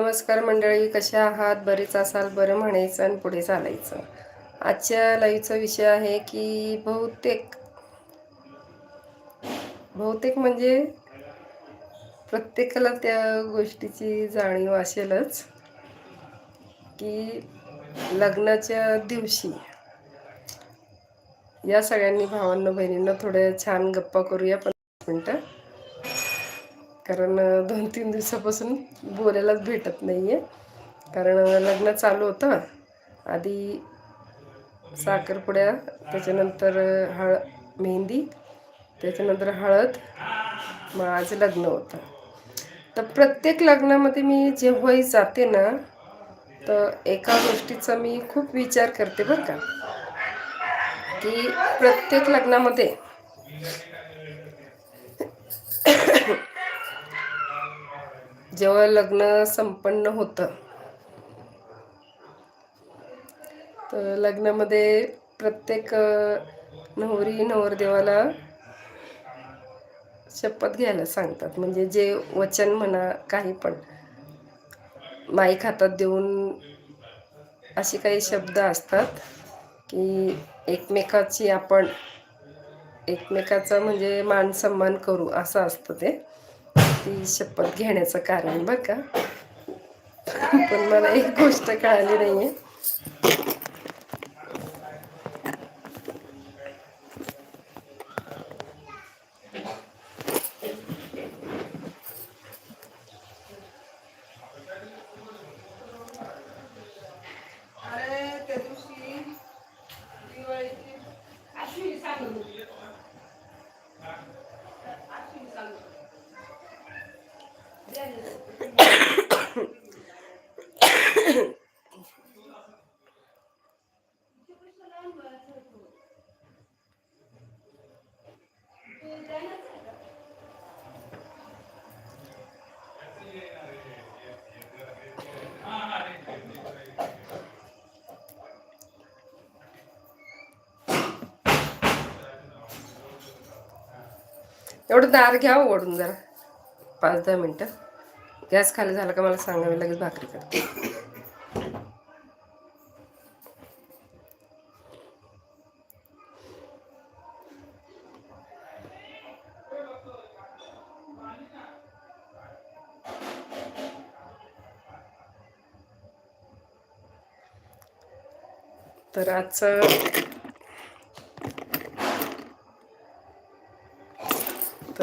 नमस्कार मंडळी कशा आहात? बरेच असाल बरं म्हणायचं आणि पुढे चालायचं. आजच्या लाईव्हचा विषय आहे की बहुतेक बहुतेक म्हणजे प्रत्येकाला त्या गोष्टीची जाणीव असेलच की लग्नाच्या दिवशी या सगळ्यांनी भावांना बहिणींना थोड्या छान गप्पा करूया. पंधरा मिनटं. कारण दोन तीन दिवसापासून बोलायलाच भेटत नाही आहे कारण लग्न चालू होतं. आधी साखरपुड्या त्याच्यानंतर हळ मेहंदी त्याच्यानंतर हळद मग आज लग्न होतं. तर प्रत्येक लग्नामध्ये मी जेव्हाही जाते ना तर एका गोष्टीचा मी खूप विचार करते बरं का. की प्रत्येक लग्नामध्ये जेव्हा लग्न संपन्न होतं तर लग्नामध्ये प्रत्येक नवरी नवरदेवाला शपथ घ्यायला सांगतात. म्हणजे जे वचन म्हणा काही पण माईक हातात देऊन असे काही शब्द असतात की एकमेकाची आपण एकमेकाचा म्हणजे मान सन्मान करू असं असतं ते. ती शपथ घेण्याचं कारण बरं का पण मला एक गोष्ट कळाली नाही आहे एवढं दार घ्या हो ओढून जरा. पाच दहा मिनटं. गॅस खाली झाला का मला सांगा मी लगेच भाकरी करते. तर आजचं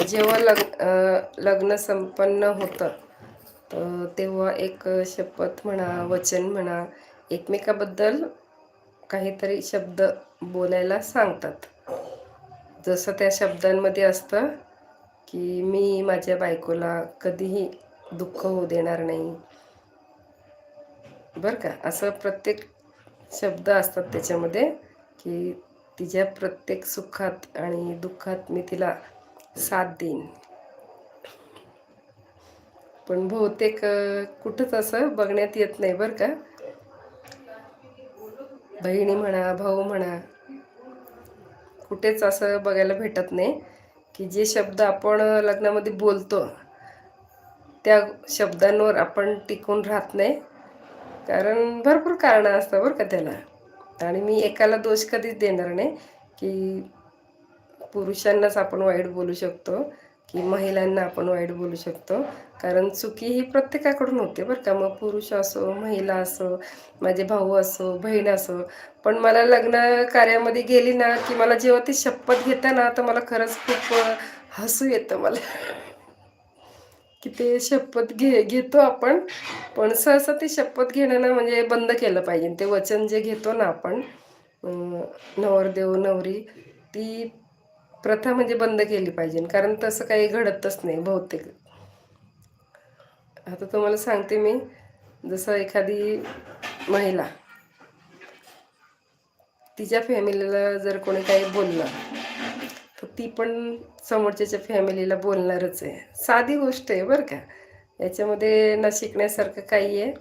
जेव्हा लग्न लग्न संपन्न होतं तर तेव्हा एक शपथ म्हणा वचन म्हणा एकमेकाबद्दल काहीतरी शब्द बोलायला सांगतात. जसं त्या शब्दांमध्ये असतं की मी माझ्या बायकोला कधीही दुःख होऊ देणार नाही. बरं का? असं प्रत्येक शब्द असतात त्याच्यामध्ये की तिच्या प्रत्येक सुखात आणि दुःखात मी तिला साथ देईन पण बहुतेक कुठंच असं बघण्यात येत नाही बरं का. बहिणी म्हणा भाऊ म्हणा कुठेच असं बघायला भेटत नाही की जे शब्द आपण लग्नामध्ये बोलतो त्या शब्दांवर आपण टिकून राहत नाही. कारण भरपूर कारणं असतं बरं का त्याला. आणि मी एकाला दोष कधीच देणार नाही की पुरुषांनाच आपण वाईट बोलू शकतो की महिलांना आपण वाईट बोलू शकतो. कारण चुकी ही प्रत्येकाकडून होते बरं का. मग पुरुष असो महिला असो माझे भाऊ असो बहीण असो. पण मला लग्न कार्यामध्ये गेली ना की मला जेव्हा ती शपथ घेता ना तर मला खरंच खूप हसू येतं मला. की ते शपथ घे घेतो आपण. पण सहसा ती शपथ घेणं ना म्हणजे बंद केलं पाहिजे. ते वचन जे घेतो ना आपण नवरदेव नवरी ती प्रथा म्हणजे बंद केली पाहिजे. कारण तसं काही घडतच नाही बहुतेक. आता तुम्हाला सांगते मी जसं एखादी महिला तिच्या फॅमिलीला जर कोणी काही बोललं तर ती पण समोरच्याच्या फॅमिलीला बोलणारच आहे. साधी गोष्ट आहे बरं का. याच्यामध्ये न शिकण्यासारखं काही आहे.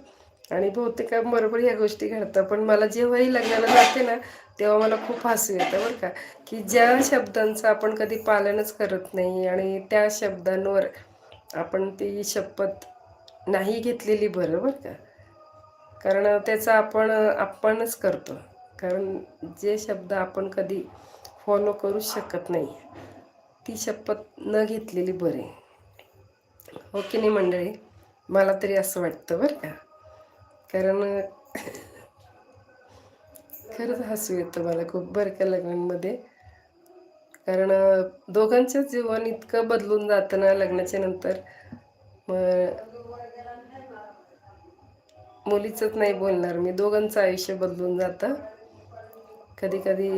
आणि बहुतेक बरोबर ह्या गोष्टी घडतात. पण मला जेव्हाही लग्नाला जाते ना तेव्हा मला खूप हसू येतं बरं का की ज्या शब्दांचं आपण कधी पालनच करत नाही आणि त्या शब्दांवर आपण ती शपथ नाही घेतलेली बरं बरं का. कारण त्याचा आपण आपणच करतो. कारण जे शब्द आपण कधी फॉलो करू शकत नाही ती शपथ न घेतलेली बरी. हो की नाही मंडळी? मला तरी असं वाटतं बरं का. कारण खरंच हसू येतं मला खूप बरं का लग्नांमध्ये. कारण दोघांचं जीवन इतकं बदलून जातं ना लग्नाच्या नंतर. मग मुलीचंच नाही बोलणार मी दोघांचं आयुष्य बदलून जातं. कधी कधी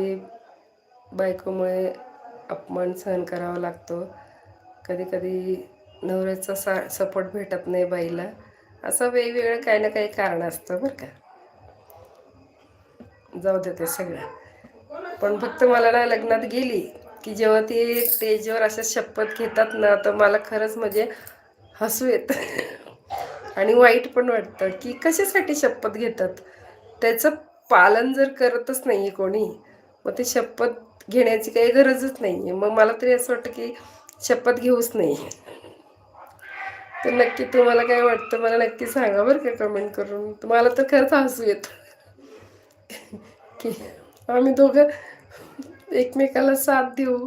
बायकोमुळे अपमान सहन करावा लागतो. कधी कधी नवऱ्याचा सा सपोर्ट भेटत नाही बाईला. असं वेगवेगळं काही ना काही कारण असतं बरं का. जाऊ दे ते सगळं. पण फक्त मला ना लग्नात गेली की जेव्हा ती स्टेजवर अशा शपथ घेतात ना तर मला खरंच म्हणजे हसू येतं. आणि वाईट पण वाटतं की कशासाठी शपथ घेतात? त्याचं पालन जर करतच नाही आहे कोणी मग ते शपथ घेण्याची काही गरजच नाही आहे मग मला तरी असं वाटतं की शपथ घेऊच नाही. तर नक्की तुम्हाला काय वाटतं? मला नक्की सांगा बरं का कमेंट करून. तुम्हाला तर खरंच हसू येतं. की आम्ही दोघं एकमेकाला साथ देऊ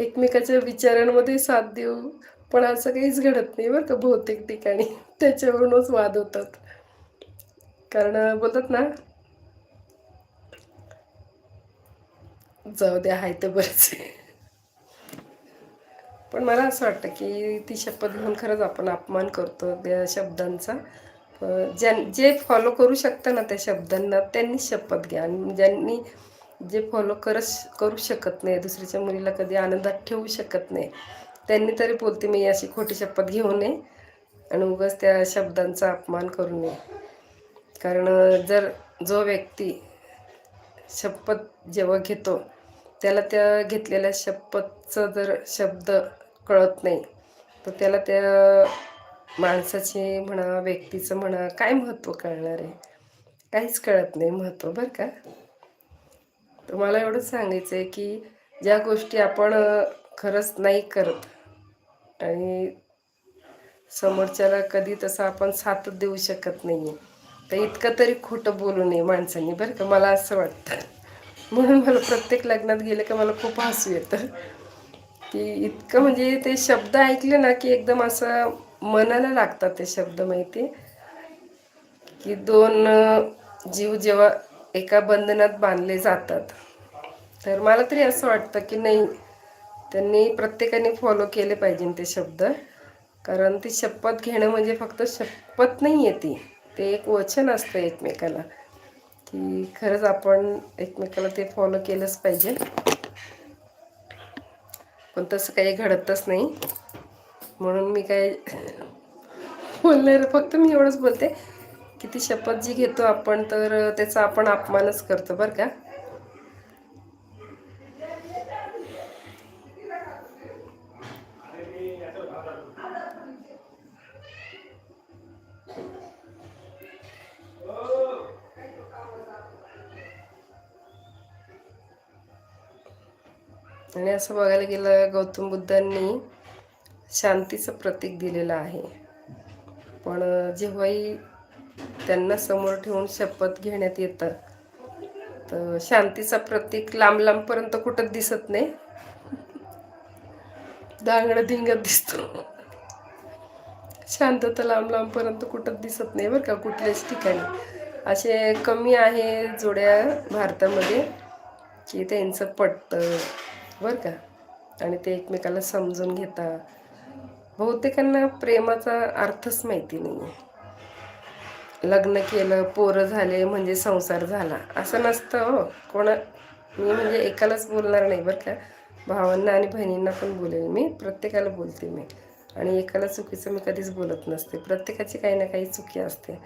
एकमेकाच्या विचारांमध्ये साथ देऊ पण असं काहीच घडत नाही बरं का बहुतेक ठिकाणी. त्याच्यावरूनच वाद होतात. कारण बोलतात ना जाऊ द्या हाय तर बरंच पण मला असं वाटतं की ती शपथ घेऊन खरंच आपण अपमान करतो त्या शब्दांचा. ज्यां जे फॉलो करू शकता ना त्या शब्दांना त्यांनी शपथ घ्या. आणि ज्यांनी जे फॉलो करच करू शकत नाही दुसऱ्याच्या मुलीला कधी आनंदात ठेवू शकत नाही त्यांनी तरी बोलते मी अशी खोटी शपथ घेऊ नये आणि उगाच त्या शब्दांचा अपमान करू नये. कारण जर जो व्यक्ती शपथ जेव्हा घेतो त्याला त्या घेतलेल्या शपथचं जर शब्द कळत नाही तर त्याला त्या माणसाचे म्हणा व्यक्तीचं म्हणा काय महत्त्व कळणार आहे? काहीच कळत नाही महत्त्व बरं का? तर मला एवढंच सांगायचं आहे की ज्या गोष्टी आपण खरंच नाही करत आणि समोरच्याला कधी तसं आपण साथच देऊ शकत नाही आहे तर इतकं तरी खोटं बोलू नये माणसांनी बरं का? मला असं वाटतं. म्हणून मला प्रत्येक लग्नात गेलं का मला खूप हसू येतं. की इतकं म्हणजे ते शब्द ऐकले ना की एकदम असं मनाला लागतात ते शब्द माहिती की दोन जीव जेव्हा एका बंधनात बांधले जातात तर मला तरी असं वाटतं की नाही त्यांनी प्रत्येकाने फॉलो केले पाहिजे ते शब्द. कारण ती शपथ घेणं म्हणजे फक्त शपथ नाही आहे ती ते एक वचन असतं एकमेकाला की खरंच आपण एकमेकाला ते फॉलो केलंच पाहिजे. पण तसं काही घडतच नाही. म्हणून मी काय बोलणार फक्त मी एवढंच बोलते की ती शपथ जी घेतो आपण तर त्याचा आपण अपमानच करतो बरं का. आणि असं बघायला गेलं गौतम बुद्धांनी शांतीचं प्रतीक दिलेलं आहे. पण जेव्हाही त्यांना समोर ठेवून शपथ घेण्यात येतं तर शांतीचा प्रतीक लांब लांबपर्यंत कुठं दिसत नाही. दांगड धिंगत दिसतो. शांतता लांब लांबपर्यंत कुठं दिसत नाही बरं का कुठल्याच ठिकाणी. असे कमी आहे जोड्या भारतामध्ये की त्यांचं पटतं बरं का. आणि ते एकमेकाला समजून घेतात. बहुतेकांना प्रेमाचा अर्थच माहिती नाही आहे लग्न केलं पोरं झाले म्हणजे संसार झाला. असं नसतं हो. कोणा मी म्हणजे एकालाच बोलणार नाही बरं का. भावांना आणि बहिणींना पण बोलेल मी. प्रत्येकाला बोलते मी. आणि एकाला चुकीचं मी कधीच बोलत नसते. प्रत्येकाची काही ना काही चुकी असते.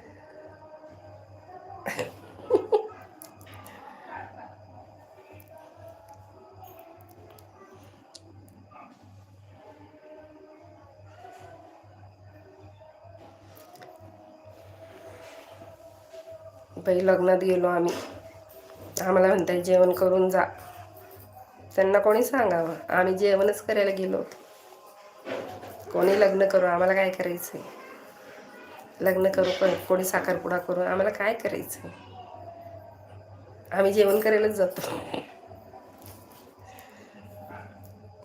बाई लग्नात गेलो आम्ही. आम्हाला म्हणताय जेवण करून जा. त्यांना कोणी सांगावं? आम्ही जेवणच करायला गेलो होतो. कोणी लग्न करू? आम्हाला काय करायचं लग्न करू पण कोणी साखरपुडा करू? आम्हाला काय करायचं आम्ही जेवण करायलाच जातो.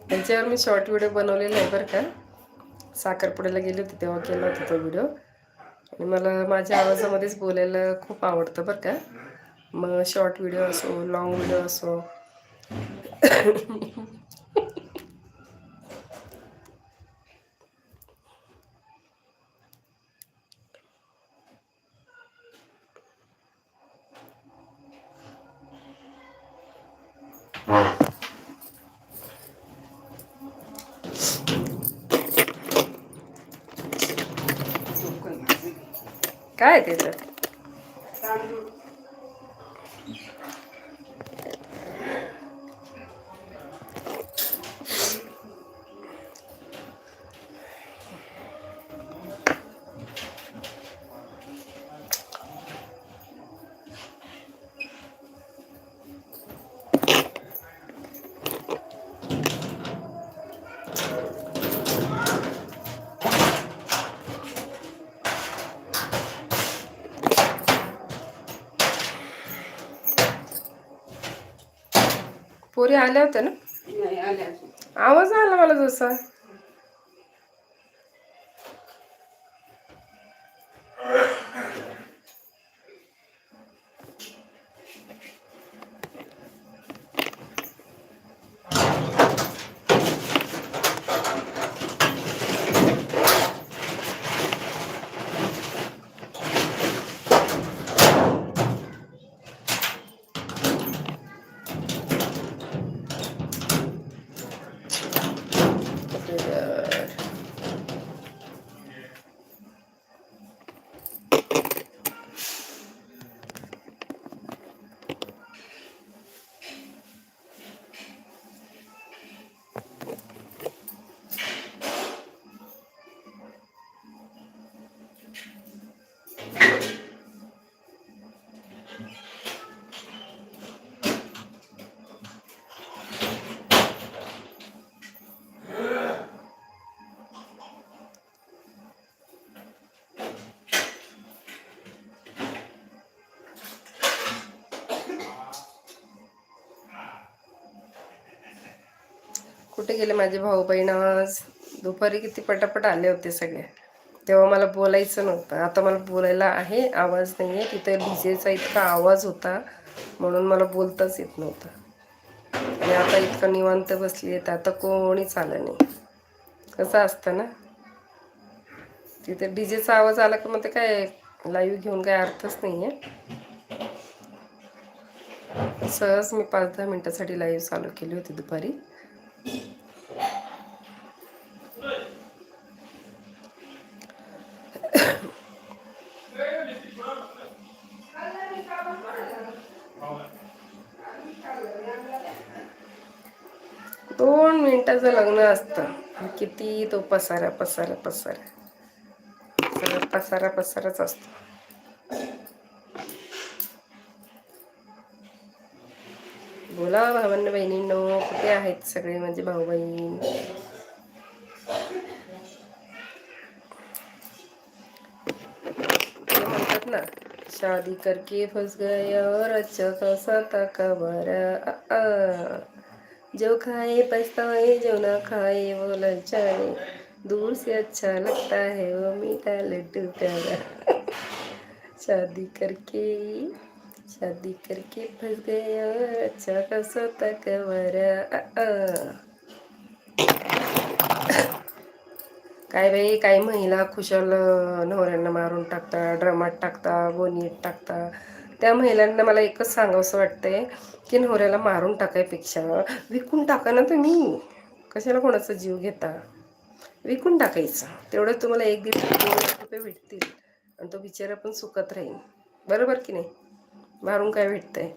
त्याच्यावर मी शॉर्ट व्हिडिओ बनवलेला आहे बरं का. साखरपुड्याला गेली होती तेव्हा केला होता तो व्हिडिओ आणि मला माझ्या आवाजामध्येच बोलायला खूप आवडतं बरं का. मग शॉर्ट व्हिडिओ असो लॉंग व्हिडिओ असो. पोरी आल्या होत्या ना? नाही आले अजून. आवाज आला मला जसा. कुठे गेले माझे भाऊ बहीण आज दुपारी किती पटापट आले होते सगळे. तेव्हा मला बोलायचं नव्हतं. आता मला बोलायला आहे आवाज नाही आहे तिथे डीजेचा इतका आवाज होता म्हणून मला बोलताच येत नव्हतं. आणि आता इतकं निवांत बसली आहे तर आता कोणीच आलं नाही. कसं असतं ना? तिथे डीजेचा आवाज आला की मग ते काय लाईव्ह घेऊन काय अर्थच नाही आहे सहज मी पाच दहा मिनटासाठी लाईव्ह चालू केली होती दुपारी. दोन मिनिटाचं लग्न असतं. किती तो पसारा पसारा पसारा. सगळं पसारा पसाराच असतो. बोला, भावांना बहिणींनो, कुठे आहेत सगळे माझे भाऊ बहीण ना, शादी करके फंस गए और अच्छा खासा था खबर. जो खाए पछताए, जो ना खाए, वो ललचाए दूर से अच्छा लगता है, वो मीठा लड्डू प्यारा शादी करके शादी करके फंस गया अच्छा खासा तक खबर काय बाई काही महिला खुशाल नवऱ्यांना मारून टाकता ड्रमात टाकता गोणीत टाकता. त्या महिलांना मला एकच सांगावंसं वाटतंय की नवऱ्याला मारून टाकायपेक्षा विकून टाका ना तुम्ही. कशाला कोणाचा जीव घेता? विकून टाकायचा. तेवढं तुम्हाला एक दीड रुपये भेटतील. आणि तो बिचारा पण सुखत राहील. बरोबर की नाही? मारून काय भेटतंय?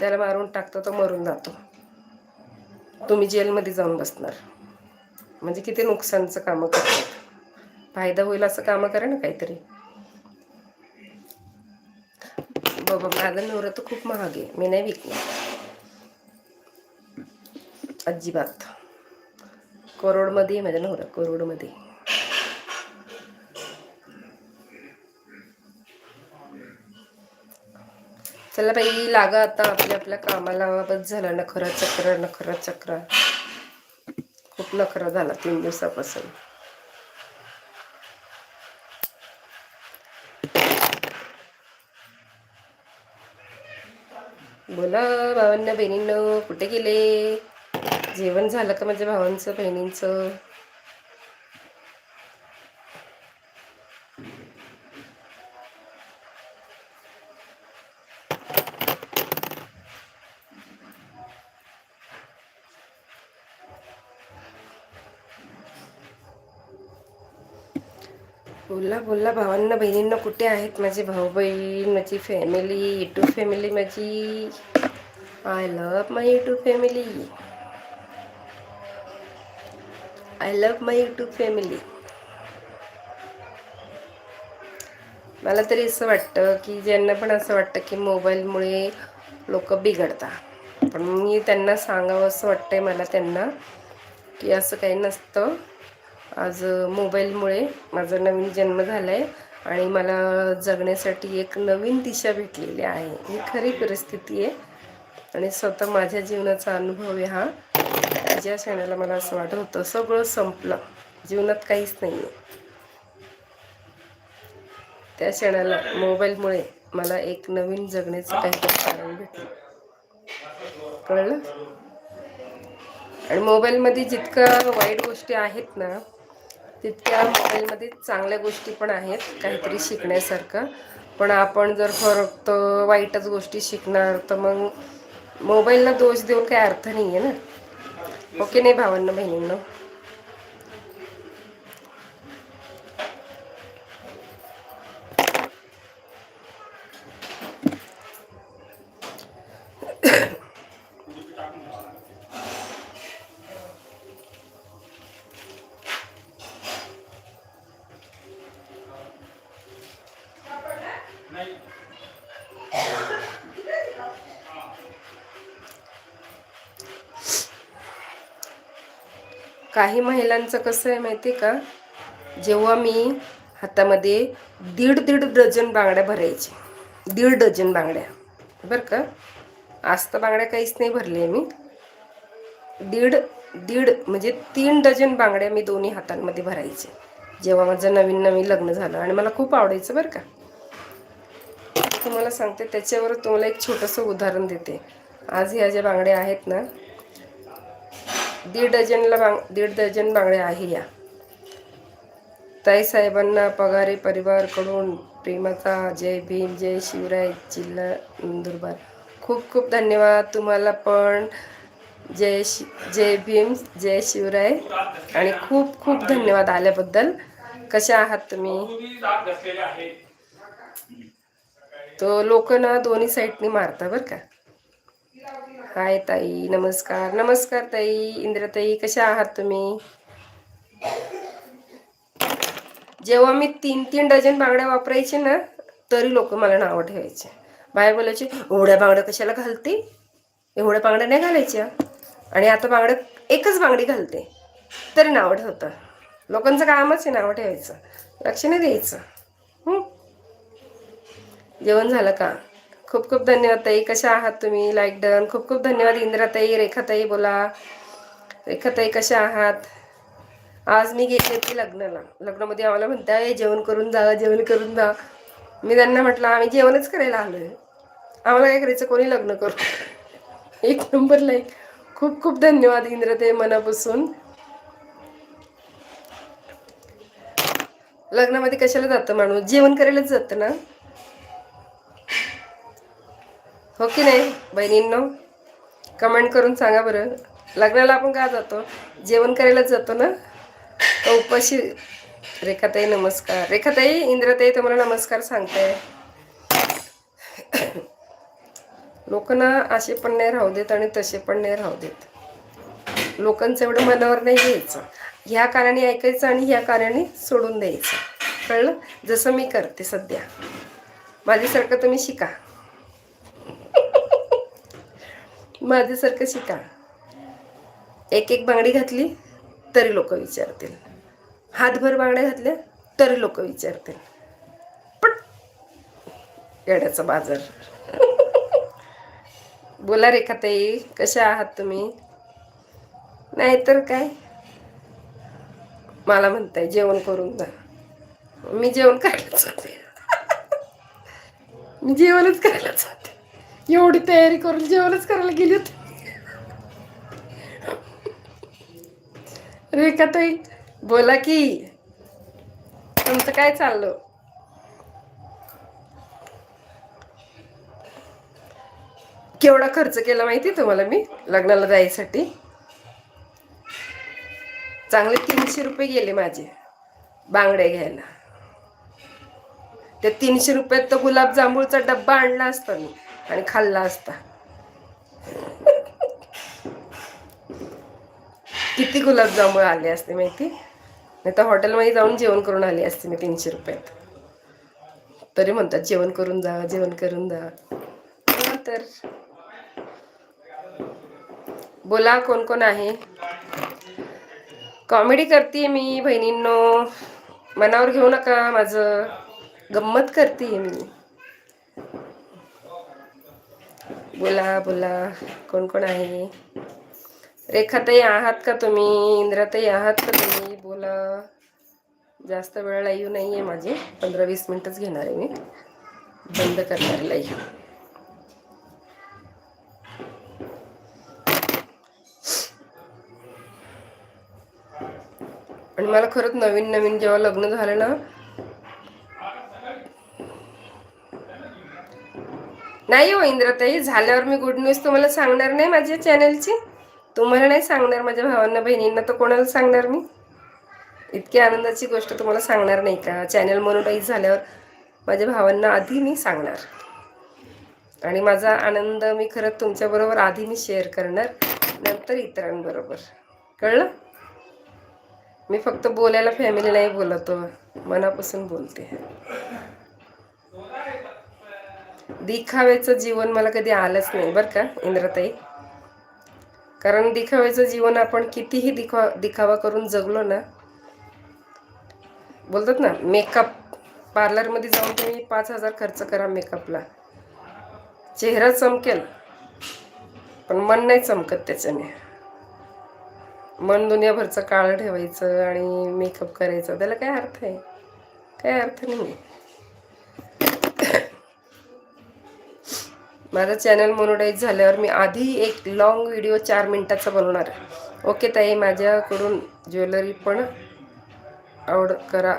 त्याला मारून टाकतो तो मरून जातो. तुम्ही जेलमध्ये जाऊन बसणार. म्हणजे किती नुकसानचं कामं करतात. फायदा होईल असं कामं करा ना काहीतरी. बाबा माझा नवरा तर खूप महाग आहे. मी नाही विकणार. अजिबात. करोडमध्ये आहे नवरा करोडमध्ये. चला बाई लागा आता आपल्या आपल्या कामाला. बस झाला नखरा चक्र नखरा चक्र. खूप नखरा झाला तीन दिवसापासून. बोला भावांना बहिणींनो कुठे गेले? जेवण झालं का माझ्या भावांचं बहिणींचं? बोला बोलला भावांना बहिणींना कुठे आहेत माझे भाऊ बहीण माझी फॅमिली युट्यूब फॅमिली माझी? I love my YouTube family I love my YouTube family मला तरी असं वाटतं की ज्यांना पण असं वाटतं की मोबाईलमुळे लोक बिघडतात. पण मी त्यांना सांगावं असं वाटतंय मला त्यांना की असं काही नसतं. आज मोबाईलमुळे माझा नवीन जन्म झाला आहे आणि मला जगण्यासाठी एक नवीन दिशा भेटलेली आहे. ही खरी परिस्थिती आहे आणि स्वतः माझ्या जीवनाचा अनुभव आहे हा. ज्या क्षणाला मला असं वाटत होतं सगळं संपलं. जीवनात काहीच नाही आहे त्या क्षणाला मोबाईलमुळे मला एक नवीन जगण्याचं काहीतरी कारण भेटलं. कळलं? आणि मोबाईलमध्ये जितक्या वाईट गोष्टी आहेत ना तितक्या मोबाईलमध्ये चांगल्या गोष्टी पण आहेत काहीतरी शिकण्यासारखं. पण आपण जर फक्त वाईटच गोष्टी शिकणार तर मग मोबाईलला दोष देऊन काही अर्थ नाही आहे ना. ओके नाही भावांना बहिणींना? काही महिलांचं कसं आहे माहिती आहे का? जेव्हा मी हातामध्ये दीड दीड डझन बांगड्या भरायचे. दीड डझन बांगड्या. बरं का? आज तर बांगड्या काहीच नाही भरले मी. दीड दीड म्हणजे तीन डझन बांगड्या मी दोन्ही हातांमध्ये भरायचे. जेव्हा माझं नवीन नवीन लग्न झालं आणि मला खूप आवडायचं बरं का. तुम्हाला सांगते त्याच्यावर तुम्हाला एक छोटंसं उदाहरण देते. आज ह्या ज्या बांगड्या आहेत ना दीड डझनला बांग दीड डझन बांगड्या आहे या. ताईसाहेबांना पगारी पगारे परिवारकडून. प्रेमाचा जय भीम जय शिवराय जिल्हा नंदुरबार. खूप खूप धन्यवाद तुम्हाला पण. जय शि जय भीम जय शिवराय. आणि खूप खूप धन्यवाद आल्याबद्दल. कशा आहात तुम्ही? तो लोक ना दोन्ही साईडनी मारता बरं का. हाय ताई? नमस्कार. नमस्कार ताई. इंद्रताई कशा आहात तुम्ही? जेव्हा मी तीन तीन डझन बांगड्या वापरायचे ना तरी लोक मला नावं ठेवायचे. बाहेर बोलायचे एवढ्या बांगड्या कशाला घालते? एवढ्या बांगड्या नाही घालायच्या. आणि आता बांगड्या एकच बांगडी घालते. तरी नावं ठेवतं लोकांचं कामच आहे नावं ठेवायचं. लक्ष नाही द्यायचं. जेवण झालं का? खूप खूप धन्यवाद ताई. कशा आहात तुम्ही? लाईक डन खूप खूप धन्यवाद इंद्राताई रेखाताई बोला. रेखाताई कशा आहात? आज मी गेले होते लग्नाला. लग्नामध्ये आम्हाला म्हणताय जेवण करून जा जेवण करून जा. मी त्यांना म्हटलं आम्ही जेवणच करायला आलो आहे आम्हाला काय करायचं? कोणी लग्न करू? एक नंबर लाईक खूप खूप धन्यवाद इंद्रते मनापासून. लग्नामध्ये कशाला जातं माणूस? जेवण करायलाच जातं ना? हो की नाही? बहिणींनो कमेंट करून सांगा बरं. लग्नाला आपण का जातो? जेवण करायलाच जातो ना? तर उपाशी? रेखाताई नमस्कार. रेखाताई इंद्रताई तुम्हाला नमस्कार सांगताय. लोक ना असे पण नाही राहू देत आणि तसे पण नाही राहू देत. लोकांचं एवढं मनावर नाही घ्यायचं. ह्या कारणाने ऐकायचं आणि ह्या कारणाने सोडून द्यायचं. कळलं? जसं मी करते सध्या. माझ्यासारखं तुम्ही शिका. माझ्यासारखं शिका. एक एक बांगडी घातली तरी लोक विचारतील. हातभर बांगड्या घातल्या तरी लोक विचारतील. पण येड्याचा बाजार. बोला रेखाताई कशा आहात तुम्ही? नाहीतर काय? मला म्हणताय जेवण करून जा. मी जेवण करायला जाते. मी जेवणच करायला जाते. एवढी तयारी करून जेवणच करायला गेली होती. रेखाताई बोला की. तुमचं काय चाललं? केवढा खर्च केला माहिती तुम्हाला मी लग्नाला जायसाठी? चांगले तीनशे रुपये गेले माझे बांगड्या घ्यायला. त्या तीनशे रुपयात तर गुलाबजांभूळचा डब्बा आणला असता मी. आणि खाल्ला असता. किती गुलाबजामुळ आले असते माहिती? नाही तर हॉटेलमध्ये जाऊन जेवण करून आली असते मी तीनशे रुपयात. तरी म्हणतात जेवण करून जा जेवण करून जा. तर. बोला कोण कोण आहे? कॉमेडी करते मी बहिणींनो. मनावर घेऊ नका माझं गंमत करते मी. बोला बोला. कोण कोण आहे? रेखाताई आहात का तुम्ही? इंद्राताई आहात का तुम्ही? बोला. जास्त वेळ लाईव्ह नाही आहे माझी. पंधरा वीस मिनटंच घेणार आहे मी. बंद करणार लाईव्ह आणि मला खरंच नवीन नवीन जेव्हा लग्न झालं ना नाही हो इंद्रताई झाल्यावर मी गुड न्यूज तुम्हाला सांगणार नाही माझ्या चॅनलची तुम्हाला नाही सांगणार माझ्या भावांना बहिणींना तर कोणाला सांगणार मी? इतकी आनंदाची गोष्ट तुम्हाला सांगणार नाही का? चॅनल मोनोटाईज झाल्यावर माझ्या भावांना आधी मी सांगणार. आणि माझा आनंद मी खरंच तुमच्याबरोबर आधी मी शेअर करणार नंतर इतरांबरोबर. कळलं? मी फक्त बोलायला फॅमिली नाही बोलतो हो, मनापासून बोलते. दिखावेचं जीवन मला कधी आलंच नाही बरं का इंद्रताई. कारण दिखाव्याचं जीवन आपण कितीही दिखा दिखावा करून जगलो ना बोलतात ना मेकअप पार्लरमध्ये जाऊन तुम्ही पाच हजार खर्च करा मेकअपला चेहरा चमकेल पण मन नाही चमकत त्याच्याने. मन दुनियाभरचं काळं ठेवायचं आणि मेकअप करायचं त्याला काय अर्थ आहे? काय अर्थ नाही माझं चॅनल मोनोडाईज झाल्यावर मी आधी एक लॉंग व्हिडिओ चार मिनटाचा बनवणार ओके ताई माझ्याकडून ज्वेलरी पण ऑर्डर करा.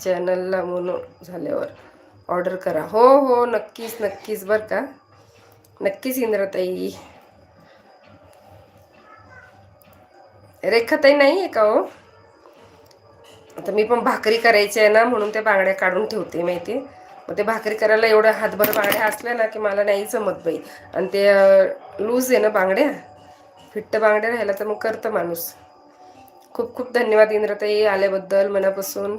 चॅनलला मोनो झाल्यावर ऑर्डर करा. हो हो नक्कीच नक्कीच बरं का? नक्कीच इंद्रताई. रेखाताई नाही आहे का हो? आता मी पण भाकरी करायची आहे ना म्हणून त्या बांगड्या काढून ठेवते माहिती? मग ते भाकरी करायला एवढं हातभर बांगड्या असल्या ना की मला नाही जमत बाई. आणि ते लूज आहे ना बांगड्या? फिट्ट बांगड्या राहिला तर मग करतं माणूस. खूप खूप धन्यवाद इंद्रताई आल्याबद्दल मनापासून.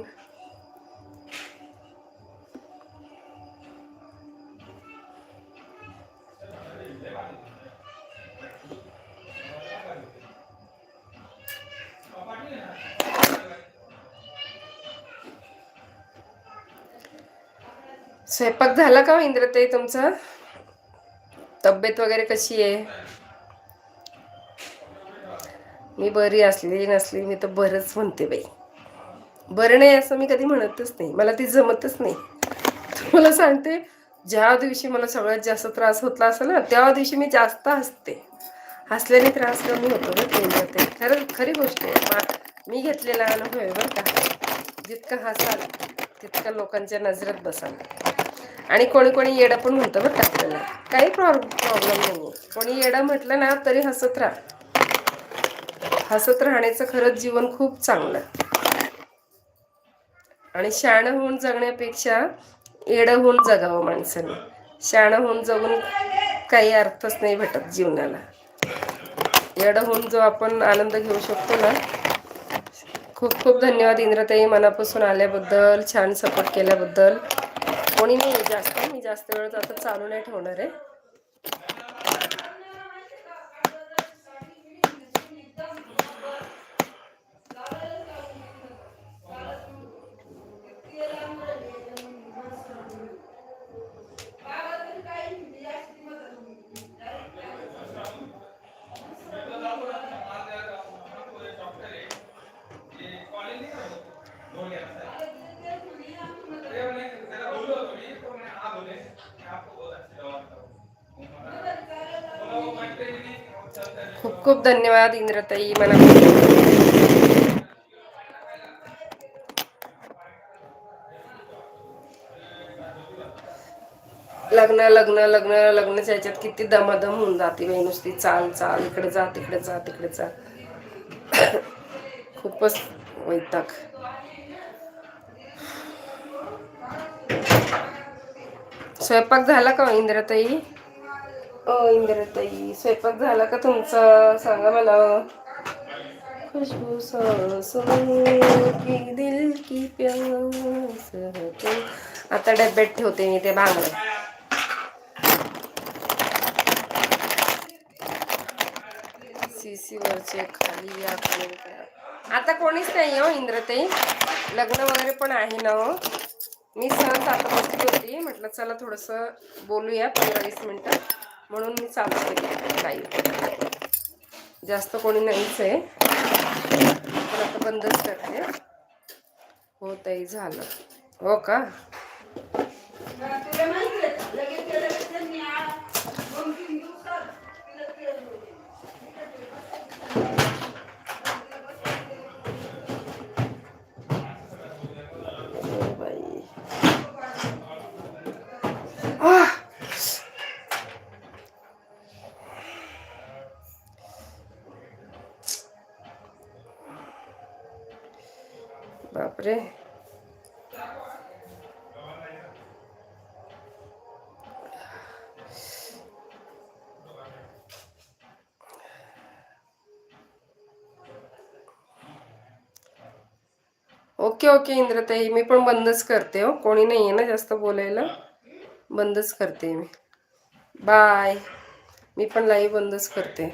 स्वयंपाक झाला का हो इंद्रताई तुमचा? तब्येत वगैरे कशी आहे? मी बरी असली नसली मी तर बरंच म्हणते बाई. बरं नाही असं मी कधी म्हणतच नाही. मला ती जमतच नाही. तुम्हाला सांगते ज्या दिवशी मला सगळ्यात जास्त त्रास होतला असेल ना त्या दिवशी मी जास्त हसते. हसल्याने त्रास कमी होतो ना का खरं खरी गोष्ट आहे. मी घेतलेला अनुभव आहे बरं का. जितकं हसाल तितकं लोकांच्या नजरेत बसाल. आणि कोणी कोणी येडं पण म्हणतं बरं का आपल्याला. काही प्रॉब्लेम प्रॉब्लेम नाही कोणी येडं म्हटलं ना तरी हसत राहा. हसत राहण्याचं खरंच जीवन खूप चांगलं आणि शाण होऊन जगण्यापेक्षा येडं होऊन जगावं माणसाने. शाण होऊन जगून काही अर्थच नाही भेटत जीवनाला. येडं होऊन जो आपण आनंद घेऊ शकतो ना खूप खूप धन्यवाद इंद्रताई मनापासून आल्याबद्दल छान सपोर्ट केल्याबद्दल. कोणी नाही जास्त मी जास्त वेळ आता चालू नाही ठेवणार आहे. खूप धन्यवाद इंद्रताई मला लग्न लग्न लग्न लग्नाच्या ह्याच्यात किती दमादम होऊन जाते बाई नुसती. चाल चाल इकडे जा तिकडे जा तिकडे जा. खूपच वैताग. स्वयंपाक झाला का हो इंद्रताई? इंद्रताई स्वयंपाक झाला का तुमचा? सांगा मला. खुशबू दिल की प्यास आता डब्यात ठेवते मी ते बांगडे. सीसी वरचे खाली या करा. आता कोणीच नाही हो इंद्रताई. लग्न वगैरे पण आहे ना हो. मी सहज आता बसली होती. म्हटलं चला थोडंसं बोलूया पंधरा वीस मिनटं. म्हणून मी चालू केली लाईव्ह जास्त कोणी नाहीच आहे पण आता बंदच करते. हो ताई झालं. हो का? बापरे. Okay okay इंद्रताई. मी पण बंदच करते हो. कोणी नाही आहे ना जास्त बोलायला. बंदच करते मी. बाय. मी पण लाईव्ह बंदच करते.